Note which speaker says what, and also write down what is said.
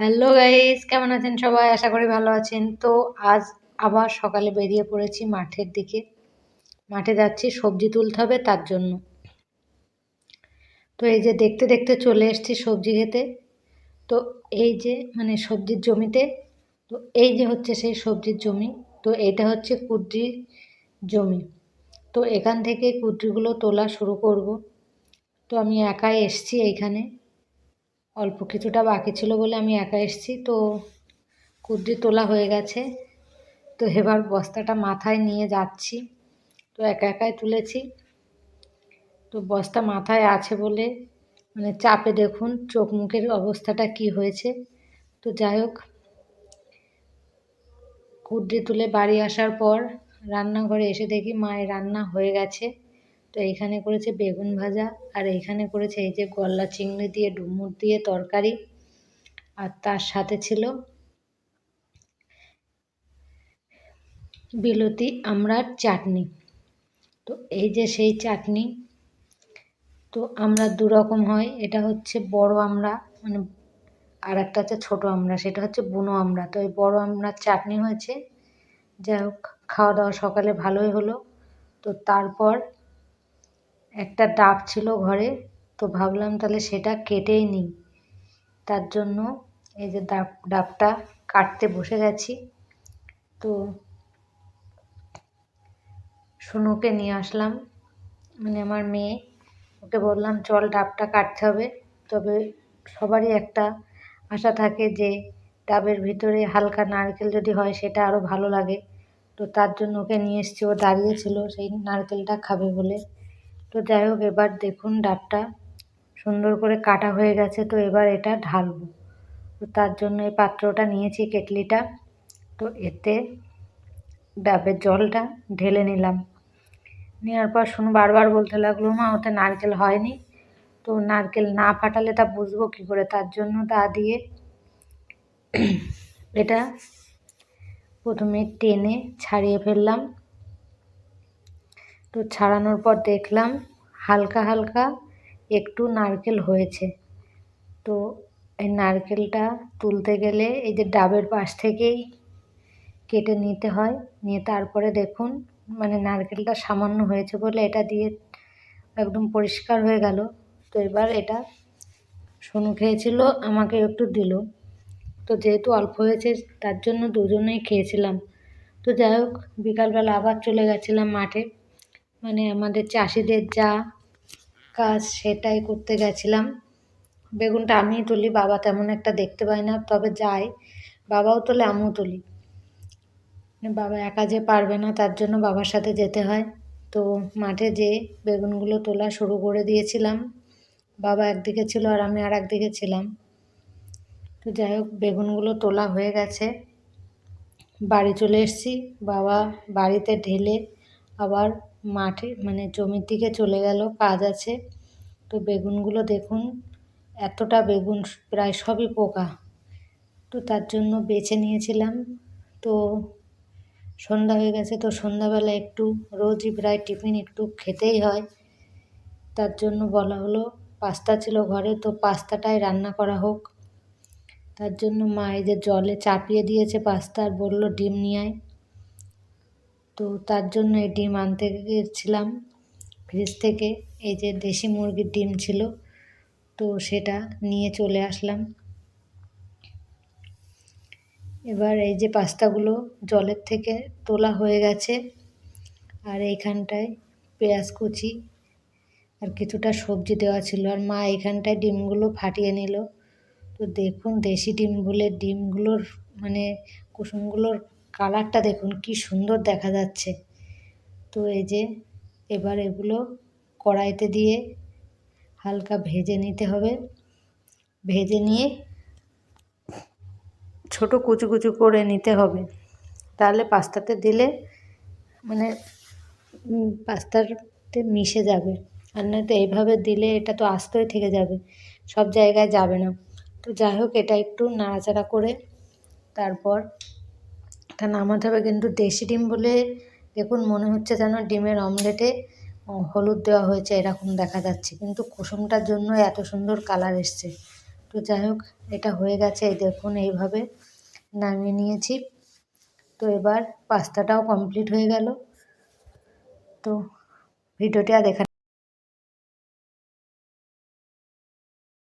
Speaker 1: Hello guys কেমন আছেন সবাই? আশা করি ভালো আছেন। তো আজ আবার সকালে বেরিয়ে পড়েছি মাঠের দিকে। মাঠে যাচ্ছি, সবজি তুলতে হবে তার জন্য। তো এই যে দেখতে দেখতে চলে এসেছি সবজি খেতে। তো এই যে মানে সবজির জমিতে, তো এই যে হচ্ছে সেই সবজির জমি, তো এটা হচ্ছে কুদ্রির জমি। তো এখান থেকে কুদ্রিগুলো তোলা শুরু করব। তো আমি একাই এসছি এইখানে। অল্প কিছুটা বাকি ছিল বলে আমি একা এসেছি, তো কুদ্রি তোলা হয়ে গেছে। তো এবার বস্তাটা মাথায় নিয়ে যাচ্ছি। তো একা একাই তুলেছি। তো বস্তা মাথায় আছে বলে মানে চাপে দেখুন চোখ মুখের অবস্থাটা কি হয়েছে। তো যাই হোক কুদ্রি তুলে বাড়ি আসার পর রান্নাঘরে এসে দেখি মায়ের রান্না হয়ে গেছে। তো এইখানে করেছে বেগুন ভাজা, আর এইখানে করেছে এই যে গলদা চিংড়ি দিয়ে ডুমুর দিয়ে তরকারি, আর তার সাথে ছিল বিলতি আমড়ার চাটনি। তো এই যে সেই চাটনি, তো আমরা দু রকম হয়, এটা হচ্ছে বড় আমড়া মানে আর একটা হচ্ছে ছোটো আমড়া, সেটা হচ্ছে বুনো আমড়া। তো এই বড় আমড়ার চাটনি হয়েছে, যাই হোক, খাওয়া দাওয়া সকালে ভালোই হলো। তো তারপর একটা ডাব ছিল ঘরে, তো ভাবলাম তাহলে সেটা কেটেই নিই। তার জন্য এই যে ডাব, ডাবটা কাটতে বসে গেছি। তো শুনুকে নিয়ে আসলাম। মানে আমার মেয়ে, ওকে বললাম, চল ডাবটা কাটতে হবে। তবে সবারই একটা আশা থাকে যে ডাবের ভিতরে হালকা নারকেল যদি হয়, সেটা আরও ভালো লাগে। তো তার জন্য ওকে নিয়ে এসছি। ও দাঁড়িয়েছিল সেই নারকেলটা খাবে বলে। তো যাই হোক, এবার দেখুন ডাবটা সুন্দর করে কাটা হয়ে গেছে, তো এবার এটা ঢালবো। তো তার জন্য এই পাত্রটা নিয়েছি কেটলিটা। তো এতে ডাবের জলটা ঢেলে নিলাম। নেওয়ার পর শুনু বারবার বলতে লাগল, মা, ওতে নারকেল হয়নি। তো নারকেল না ফাটালে তা বুঝব কী করে? তার জন্য তা দিয়ে এটা প্রথমে টেনে ছাড়িয়ে ফেললাম। তো ছাড়ানোর পর দেখলাম হালকা হালকা একটু নারকেল হয়েছে। তো এই নারকেলটা তুলতে গেলে এই যে ডাবের পাশ থেকেই কেটে নিতে হয়। নিয়ে তারপরে দেখুন মানে নারকেলটা সামান্য হয়েছে বলে এটা দিয়ে একদম পরিষ্কার হয়ে গেল। তো এবার এটা সোনু খেয়েছিল আমাকে একটু দিল। তো যেহেতু অল্প হয়েছে, তার জন্য দুজনেই খেয়েছিলাম। তো যাই হোক, বিকালবেলা আবার চলে গেছিলাম মাঠে। মানে আমাদের চাষিদের যা কাজ সেটাই করতে গেছিলাম। বেগুনটা আমিই তুলি, বাবা তেমন একটা দেখতে পাই না, তবে যাই, বাবাও তোলে, আমিও তুলি। বাবা একা যে পারবে না, তার জন্য বাবার সাথে যেতে হয়। তো মাঠে যেয়ে বেগুনগুলো তোলা শুরু করে দিয়েছিলাম। বাবা একদিকে ছিল আর আমি আর একদিকে ছিলাম। তো যাই হোক, বেগুনগুলো তোলা হয়ে গেছে। বাড়ি চলে এসেছি। বাবা বাড়িতে ঢেলে আবার মাঠে মানে জমির দিকে চলে গেল, কাজ আছে। তো বেগুনগুলো দেখুন, এতটা বেগুন, প্রায় সবই পোকা। তো তার জন্য বেছে নিয়েছিলাম। তো সন্ধ্যা হয়ে গেছে, তো সন্ধ্যাবেলা একটু, রোজই প্রায় টিফিন একটু খেতেই হয়। তার জন্য বলা হলো, পাস্তা ছিল ঘরে, তো পাস্তাটাই রান্না করা হোক। তার জন্য মা এই যে জলে চাপিয়ে দিয়েছে পাস্তা আর বলল, ডিম নিয়ে আয়। তো তার জন্য এই ডিম আনতে গিয়েছিলাম ফ্রিজ থেকে। এই যে দেশি মুরগির ডিম ছিল, তো সেটা নিয়ে চলে আসলাম। এবার এই যে পাস্তাগুলো জলের থেকে তোলা হয়ে গেছে, আর এইখানটায় পেঁয়াজ কুচি আর কিছুটা সবজি দেওয়া ছিল। আর মা এইখানটায় ডিমগুলো ফাটিয়ে নিল। তো দেখুন, দেশি ডিম বলে ডিমগুলোর মানে কুসুমগুলোর কালারটা দেখুন, কি সুন্দর দেখা যাচ্ছে। তো এই যে, এবার এগুলো কড়াইতে দিয়ে হালকা ভেজে নিতে হবে। ভেজে নিয়ে ছোট কুচু কুচু করে নিতে হবে। তাহলে পাস্তাতে দিলে মানে পাস্তাতে মিশে যাবে। আর নয়তো এইভাবে দিলে এটা তো আস্তই থেকে যাবে, সব জায়গায় যাবে না। তো যাই হোক, এটা একটু নাড়াচাড়া করে তারপর এটা নামাতে হবে? কিন্তু দেশি ডিম বলে দেখুন মনে হচ্ছে যেন ডিমের অমলেটে হলুদ দেওয়া হয়েছে, এরকম দেখা যাচ্ছে। কিন্তু কুসুমটার জন্য এত সুন্দর কালার এসছে। তো যাই হোক, এটা হয়ে গেছে, এই দেখুন এইভাবে নামিয়ে নিয়েছি। তো এবার পাস্তাটাও কমপ্লিট হয়ে গেল। তো ভিডিওটি আর